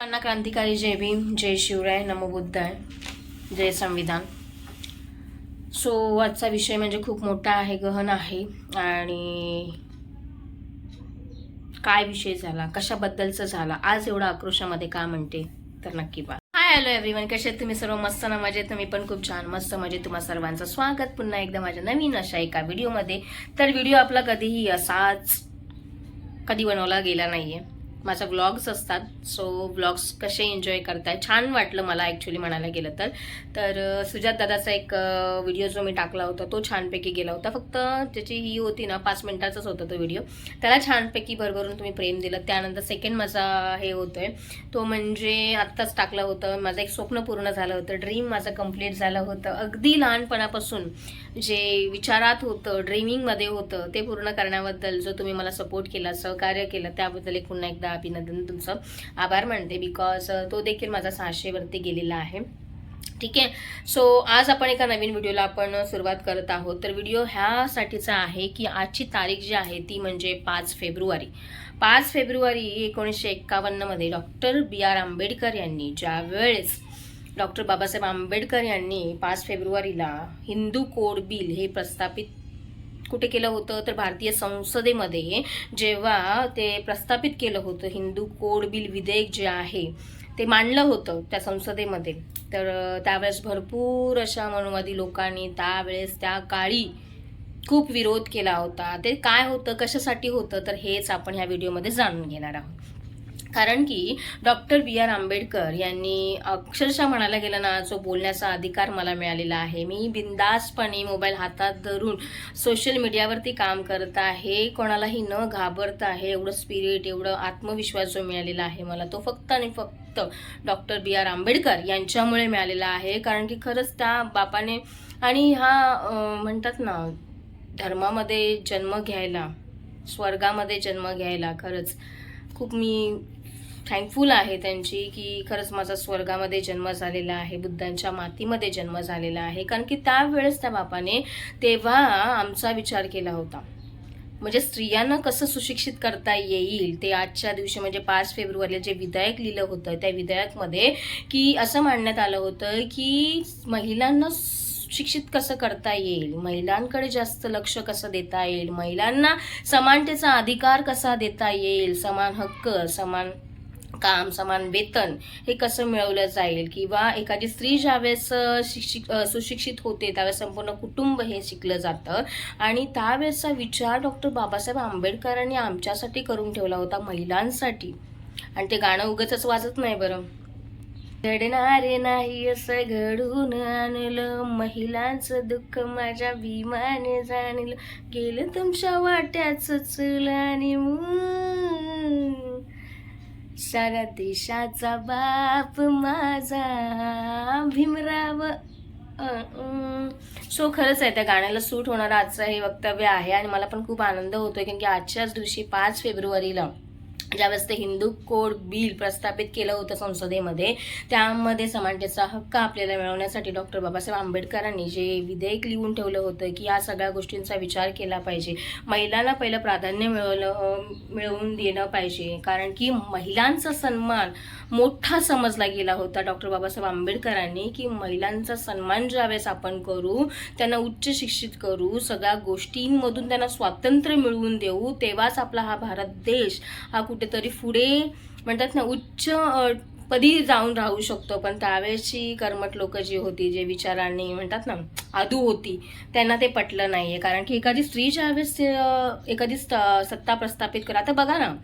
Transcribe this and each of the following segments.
अन्ना क्रांतिकारी जय भीम जय शिवराय नमो बुद्धाय जय संविधान. सो आजचा विषय म्हणजे खूप मोठा आहे गहन आहे आणि काय विषय झाला कशाबद्दलचा झाला आज एवढा आक्रोशामध्ये का म्हणते तर नक्की पहा. हाय हॅलो एव्हरीवन कसे तुम्ही सर्व? मस्त ना मजेत? तुम्ही पण खूप छान मस्त मजेत. तुम्हा सर्वांचं स्वागत पुन्हा एकदा माझ्या नवीन अशा एका व्हिडिओमध्ये तर व्हिडिओ आपला कधीही असाच कधी बनवला गेला नाहीये. माझा व्लॉग्स असतात. सो व्लॉग्स कसे एन्जॉय करताय? छान वाटलं मला ॲक्च्युली म्हणायला गेलं तर. तर सुजात दादाचा एक व्हिडिओ जो मी टाकला होता तो छानपैकी गेला होता. फक्त त्याची ही होती ना पाच मिनिटाचाच होता तो व्हिडिओ त्याला छानपैकी भरभरून तुम्ही प्रेम दिलं. त्यानंतर सेकंड माझा हे होतो आहे तो म्हणजे आत्ताच टाकलं होतं. माझं एक स्वप्न पूर्ण झालं होतं. ड्रीम माझं कंप्लीट झालं होतं. अगदी लहानपणापासून जे विचारात होतं ड्रीमिंगमध्ये होतं ते पूर्ण करण्याबद्दल जो तुम्ही मला सपोर्ट केला सहकार्य केलं त्याबद्दल एक पुन्हा एकदा अभिनंदन तुमचं आभार मानते बिकॉज तो देखील माझा सहाशेवरती गेलेला आहे. ठीक आहे? सो आज आपण एका नवीन व्हिडिओला आपण सुरुवात करत आहोत. तर व्हिडिओ ह्यासाठीचा आहे की आजची तारीख जी आहे ती म्हणजे पाच फेब्रुवारी. पाच फेब्रुवारी एकोणीसशे एक्कावन्नमध्ये डॉक्टर बी आर आंबेडकर यांनी ज्या वेळेस डॉक्टर बाबासाहेब आंबेडकर यांनी पाच फेब्रुवारीला हिंदू कोड बिल हे प्रस्थापित कुठे केलं होतं तर भारतीय संसदेमध्ये जेव्हा ते प्रस्थापित केलं होतं हिंदू कोड बिल विधेयक जे आहे ते मांडलं होतं त्या संसदेमध्ये. तर त्यावेळेस भरपूर अशा मनुवादी लोकांनी त्यावेळेस त्या काळी खूप विरोध केला होता. ते काय होतं कशासाठी होतं तर हेच आपण ह्या व्हिडिओमध्ये जाणून घेणार आहोत. कारण की डॉक्टर बी आर आंबेडकर यांनी अक्षरशः म्हणायला गेलं ना जो बोलण्याचा अधिकार मला मिळालेला आहे. मी बिंदासपणे मोबाईल हातात धरून सोशल मीडियावरती काम करत आहे. कोणालाही न घाबरता आहे. एवढं स्पिरिट एवढं आत्मविश्वास जो मिळालेला आहे मला तो फक्त आणि फक्त डॉक्टर बी आर आंबेडकर यांच्यामुळे मिळालेला आहे. कारण की खरंच त्या बापाने आणि हा म्हणतात ना धर्मामध्ये जन्म घ्यायला स्वर्गामध्ये जन्म घ्यायला खरंच खूप मी थँकफुल आहे त्यांची की खरंच माझा स्वर्गामध्ये जन्म झालेला आहे बुद्धांच्या मातीमध्ये जन्म झालेला आहे. कारण की त्यावेळेस त्या बापाने तेव्हा आमचा विचार केला होता. म्हणजे स्त्रियांना कसं सुशिक्षित करता येईल? ते आजच्या दिवशी म्हणजे पाच फेब्रुवारीला जे विधेयक लिहिलं होतं त्या विधेयकमध्ये की असं मांडण्यात आलं होतं की महिलांना शिक्षित कसं करता येईल? महिलांकडे जास्त लक्ष कसं देता येईल? महिलांना समानतेचा अधिकार कसा देता येईल? समान हक्क समान काम समान वेतन हे कसं मिळवलं जाईल? किंवा एखादी स्त्री ज्यावेळेस शिक्षिक शिक्षित सुशिक्षित होते त्यावेळेस संपूर्ण कुटुंब हे शिकलं जातं. आणि त्यावेळेसचा विचार डॉक्टर बाबासाहेब आंबेडकरांनी आमच्यासाठी करून ठेवला होता महिलांसाठी. आणि ते गाणं उगच वाजत नाही बरं. घडणारे नाही असं घडून आणलं. महिलांचं दुःख माझ्या भीमाने जाणलं. गेलं तुमच्या वाट्याच चुल आणि साऱ्या देशाचा बाप माझा भीमराव. सो खरंच आहे त्या गाण्याला सूट होणारं आजचं हे वक्तव्य आहे आणि मला पण खूप आनंद होतोय कारण की आजच्याच दिवशी पाच फेब्रुवारीला ज्यावेळेस ते हिंदू कोड बिल प्रस्थापित केलं होतं संसदेमध्ये त्यामध्ये समानतेचा हक्क आपल्याला मिळवण्यासाठी डॉक्टर बाबासाहेब आंबेडकरांनी जे विधेयक लिहून ठेवलं होतं की या सगळ्या गोष्टींचा विचार केला पाहिजे. महिलांना पहिलं प्राधान्य मिळवलं मिळवून देणं पाहिजे. कारण की महिलांचा सन्मान मोठा समजला गेला होता डॉक्टर बाबासाहेब आंबेडकरांनी की महिलांचा सन्मान ज्यावेळेस आपण करू त्यांना उच्च शिक्षित करू सगळ्या गोष्टींमधून त्यांना स्वातंत्र्य मिळवून देऊ तेव्हाच आपला हा भारत देश हा कुठे कुठेतरी पुढे म्हणतात ना उच्च पदी जाऊन राहू शकतो. पण त्यावेळेसची कर्मट लोक जी होती जे विचारांनी म्हणतात ना आदू होती त्यांना ते पटलं नाहीये. कारण की एखादी स्त्री ज्यावेळेस एखादी सत्ता प्रस्थापित करा आता बघा ना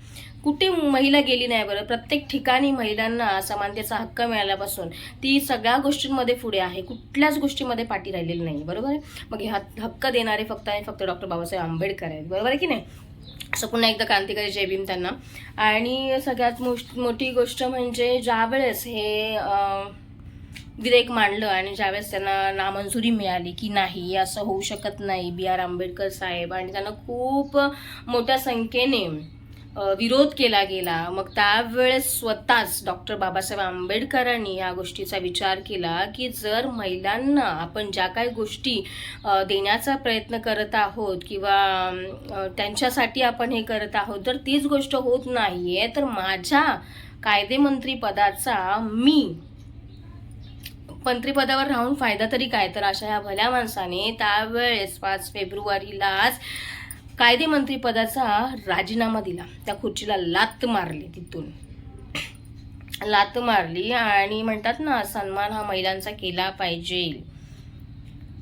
कुठे महिला गेली नाही बरं. प्रत्येक ठिकाणी महिलांना समानतेचा हक्क मिळाल्यापासून ती सगळ्या गोष्टींमध्ये पुढे आहे. कुठल्याच गोष्टीमध्ये पाठी राहिलेली नाही. बरोबर आहे? मग हे हक्क देणारे फक्त आणि फक्त डॉक्टर बाबासाहेब आंबेडकर आहेत. बरोबर आहे की नाही? असं पुन्हा एकदा क्रांतिकारी जय भीम त्यांना. आणि सगळ्यात मोठ मोठी गोष्ट म्हणजे ज्यावेळेस हे विधेयक मांडलं आणि ज्यावेळेस त्यांना नामंजुरी मिळाली की नाही असं होऊ शकत नाही बी आर आंबेडकर साहेब आणि त्यांना खूप मोठ्या संख्येने विरोध केला गेला. मग त्यावेळेस स्वतःच डॉक्टर बाबासाहेब आंबेडकरांनी या गोष्टीचा विचार केला की जर महिलांना आपण ज्या काही गोष्टी देण्याचा प्रयत्न करत आहोत किंवा त्यांच्यासाठी आपण हे करत आहोत जर तीच गोष्ट होत नाही आहे तर माझ्या कायदेमंत्री पदाचा मी मंत्रीपदावर राहून फायदा तरी काय? तर अशा या भल्या माणसाने त्यावेळेस पाच फेब्रुवारीलाच कायदेमंत्री पदाचा राजीनामा दिला. त्या खुर्चीला लात मारली तिथून. लात मारली आणि म्हणतात ना सन्मान हा महिलांचा केला पाहिजे.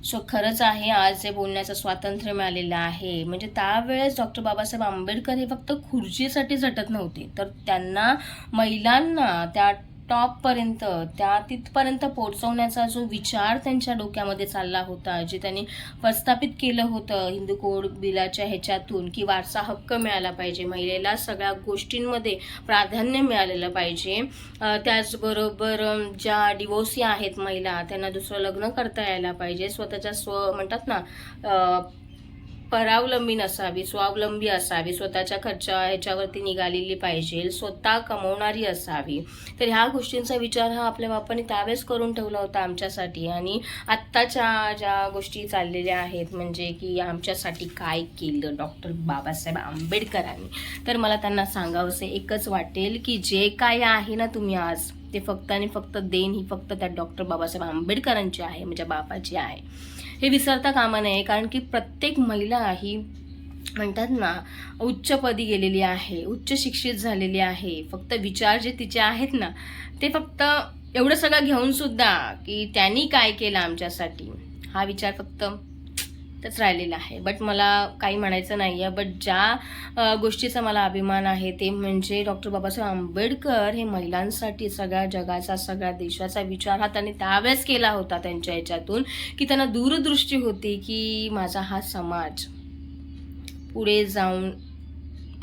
सो खरंच आहे आज जे बोलण्याचं स्वातंत्र्य मिळालेलं आहे. म्हणजे त्यावेळेस डॉक्टर बाबासाहेब आंबेडकर हे फक्त खुर्चीसाठी झटत नव्हते. तर त्यांना महिलांना त्या टॉपपर्यंत त्या तिथपर्यंत पोहोचवण्याचा जो विचार त्यांच्या डोक्यामध्ये चालला होता जे त्यांनी प्रस्थापित केलं होतं हिंदू कोड बिलाच्या ह्याच्यातून की वारसा हक्क मिळाला पाहिजे महिलेला सगळ्या गोष्टींमध्ये प्राधान्य मिळालेलं पाहिजे. त्याचबरोबर ज्या डिवोर्सी आहेत महिला त्यांना दुसरं लग्न करता यायला पाहिजे. स्वतःच्या स्व म्हणतात ना परावलंबी नसावी स्वावलंबी असावी स्वतःच्या खर्चा ह्याच्यावरती निघालेली पाहिजे स्वतः कमवणारी असावी. तर ह्या गोष्टींचा विचार हा आपल्या बापाने त्यावेळेस करून ठेवला होता आमच्यासाठी. आणि आत्ताच्या ज्या गोष्टी चाललेल्या आहेत म्हणजे की आमच्यासाठी काय केलं डॉक्टर बाबासाहेब आंबेडकरांनी? तर मला त्यांना सांगावंसे एकच वाटेल की जे काय आहे ना तुम्ही आज ते फक्त आणि फक्त देण ही फक्त त्या डॉक्टर बाबासाहेब आंबेडकरांची आहे म्हणजे बापाची आहे. हे विसरता कामा नये कारण की प्रत्येक महिला ही म्हणतात ना उच्चपदी गेलेली आहे उच्च शिक्षित झालेली आहे. फक्त विचार जे तिचे आहेत ना ते फक्त एवढं सगळं घेऊन सुद्धा की त्यांनी काय केलं आमच्यासाठी? हा विचार फक्त तच राहिलेला आहे. बट मला काही म्हणायचं नाही आहे बट ज्या गोष्टीचा मला अभिमान आहे ते म्हणजे डॉक्टर बाबासाहेब आंबेडकर हे महिलांसाठी सगळ्या जगाचा सगळ्या देशाचा विचार हा त्यांनी त्यावेळेस केला होता त्यांच्या याच्यातून की त्यांना दूरदृष्टी होती की माझा हा समाज पुढे जाऊन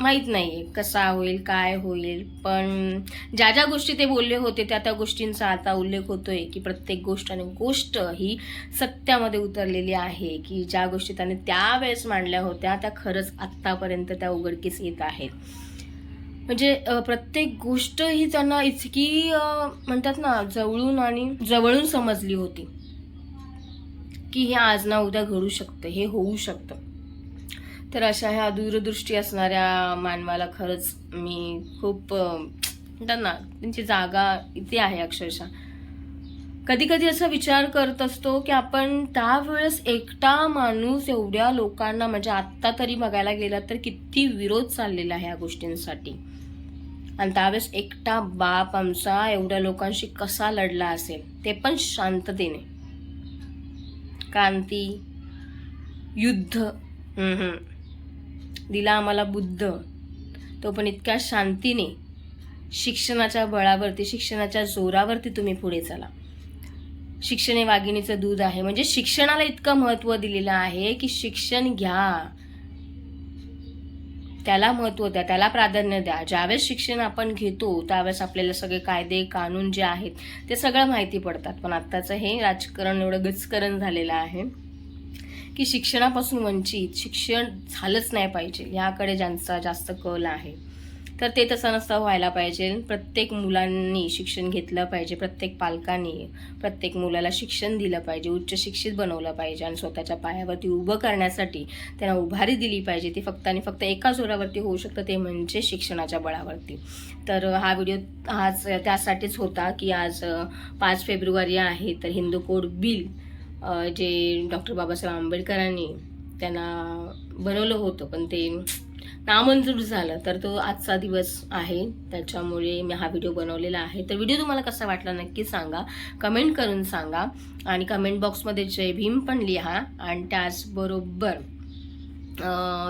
माहीत नाही आहे कसा होईल काय होईल पण ज्या ज्या गोष्टी ते बोलले होते त्या त्या गोष्टींचा आता उल्लेख होतोय की प्रत्येक गोष्ट आणि गोष्ट ही सत्यामध्ये उतरलेली आहे की ज्या गोष्टी त्याने त्यावेळेस मांडल्या होत्या त्या खरंच आत्तापर्यंत त्या उघडकीस येत आहेत. म्हणजे प्रत्येक गोष्ट ही त्यांना इतकी म्हणतात ना जवळून आणि जवळून समजली होती की हे आज ना उद्या घडू शकतं हे होऊ शकतं. तर अशा ह्या दूरदृष्टी असणाऱ्या मानवाला खरंच मी खूप म्हणतात ना त्यांची जागा इथे आहे अक्षरशः. कधी कधी असा विचार करत असतो की आपण त्यावेळेस एकटा माणूस एवढ्या लोकांना म्हणजे आत्ता तरी बघायला गेला तर किती विरोध चाललेला आहे या गोष्टींसाठी. आणि त्यावेळेस एकटा बाप आमचा एवढ्या लोकांशी कसा लढला असेल ते पण शांततेने. क्रांती युद्ध हम्म, हम्म. दिला आम्हाला बुद्ध. तो पण इतक्या शांतीने शिक्षणाच्या बळावरती शिक्षणाच्या जोरावरती तुम्ही पुढे चला. शिक्षण हे वाघिणीचं दूध आहे. म्हणजे शिक्षणाला इतकं महत्त्व दिलेलं आहे की शिक्षण घ्या. त्याला महत्त्व द्या त्याला प्राधान्य द्या. ज्यावेळेस शिक्षण आपण घेतो त्यावेळेस आपल्याला सगळे कायदे कानून जे आहेत ते सगळं माहिती पडतात. पण आत्ताचं हे राजकारण एवढं गचकरण झालेलं आहे. की शिक्षणापासून वंचित शिक्षण झालंच नाही पाहिजे. याकडे ज्यांचा जास्त कल आहे. तर ते तसं नसतं व्हायला पाहिजे. प्रत्येक मुलांनी शिक्षण घेतलं पाहिजे. प्रत्येक पालकांनी प्रत्येक मुलाला शिक्षण दिलं पाहिजे. उच्च शिक्षित बनवलं पाहिजे आणि स्वतःच्या पायावरती उभं करण्यासाठी त्यांना उभारी दिली पाहिजे. ती फक्त आणि फक्त एका जोरावरती होऊ शकतं ते म्हणजे शिक्षणाच्या बळावरती. तर हा व्हिडिओ आज त्यासाठीच होता की आज पाच फेब्रुवारी आहे. तर हिंदू कोड बिल जे डॉक्टर बाबासाहेब आंबेडकरांनी त्यांना बनवलं होतं पण ते नामंजूर झालं. तर तो आजचा दिवस आहे. त्याच्यामुळे मी हा व्हिडिओ बनवलेला आहे. तर व्हिडिओ तुम्हाला कसा वाटला नक्की सांगा. कमेंट करून सांगा. आणि कमेंट बॉक्समध्ये जय भीम पण लिहा. आणि त्याचबरोबर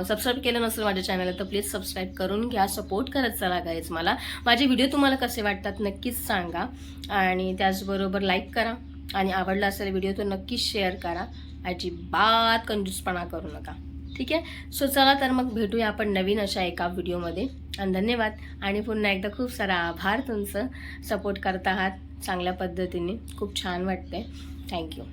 सबस्क्राईब केलं नसेल माझ्या चॅनलला तर प्लीज सबस्क्राईब करून घ्या. सपोर्ट करत चला गाईज मला. माझे व्हिडिओ तुम्हाला कसे वाटतात नक्कीच सांगा. आणि त्याचबरोबर लाईक करा. आणि आवडला असेल व्हिडिओ तो नक्कीच शेअर करा. अजिबात कंजूसपणा करू नका. ठीक आहे? सो चला तर मग भेटूया आपण नवीन अशा एका व्हिडिओमध्ये. आणि धन्यवाद. आणि पुन्हा एकदा खूप सारा आभार तुमचं सपोर्ट करत आहात चांगल्या पद्धतीने. खूप छान वाटतंय. थँक्यू